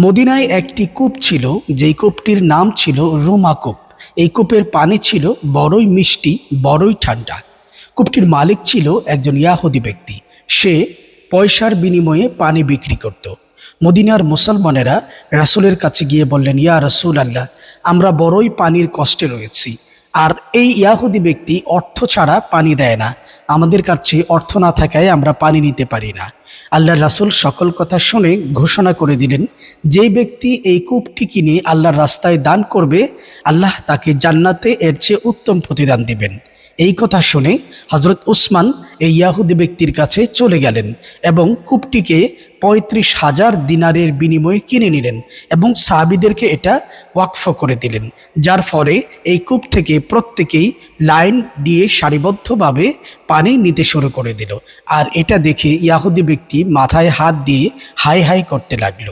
মদিনায় একটি কূপ ছিল, যেই কূপটির নাম ছিল রোমা কূপ। এই কূপের পানি ছিল বড়ই মিষ্টি, বড়ই ঠান্ডা। কূপটির মালিক ছিল একজন ইয়াহুদি ব্যক্তি। সে পয়সার বিনিময়ে পানি বিক্রি করত। মদিনার মুসলমানেরা রাসুলের কাছে গিয়ে বললেন, ইয়া রাসুল আল্লাহ আমরা বড়ই পানির কষ্টে রয়েছি। আর এই ইয়াহুদি ব্যক্তি অর্থ ছাড়া পানি দেয় না। আমাদের কাছে অর্থ না থাকায় আমরা পানি নিতে পারি না। আল্লাহ রাসুল সকল কথা শুনে ঘোষণা করে দিলেন যে ব্যক্তি এই কূপটি কিনে আল্লাহর রাস্তায় দান করবে, আল্লাহ তাকে জান্নাতে এর চেয়ে উত্তম প্রতিদান দিবেন। এই কথা শুনে হজরত উসমান এই ইয়াহুদি ব্যক্তির কাছে চলে গেলেন এবং কূপটিকে পঁয়ত্রিশ হাজার দিনারের বিনিময়ে কিনে নিলেন এবং সাহাবিদেরকে এটা ওয়াকফ করে দিলেন। যার ফলে এই কূপ থেকে প্রত্যেকেই লাইন দিয়ে সারিবদ্ধভাবে পানি নিতে শুরু করে দিল। আর এটা দেখে ইয়াহুদি ব্যক্তি মাথায় হাত দিয়ে হাই হাই করতে লাগল।